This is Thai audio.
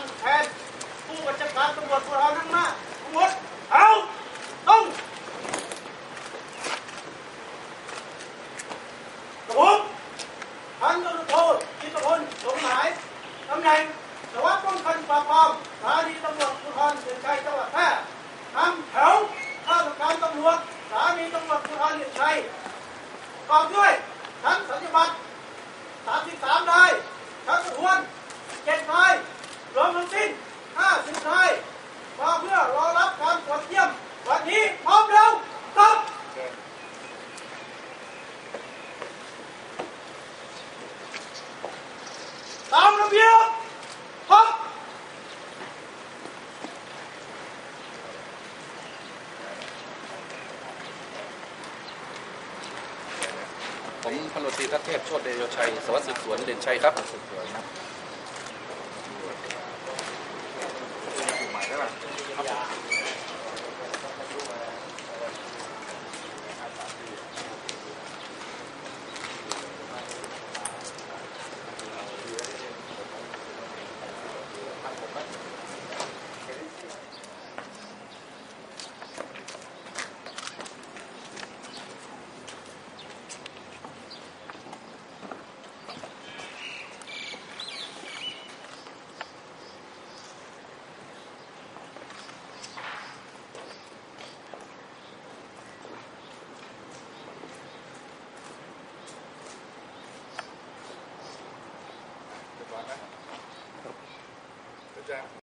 งแทนผู้บัญชาการตำรวจภูธรทั้งมาทั้งหมดเอาต้องกระผมพันตำรวจโทจิตพลสมหมายตำแหน่งสวัสดิ์ป้องกันปราบปรามสถานีตำรวจภูธรเสือชัยจังหวัดแพร่นำแถวข้าราชการตำรวจสถานีตำรวจภูธรเสือชัยประกอบด้วยทั้งสัญญบัตร33นาย เบียบครับผมพลตรีทัศเทพโชติเดโยชัยสวัสดิ์สืบสวนเด่นชัยครับ 拜拜再见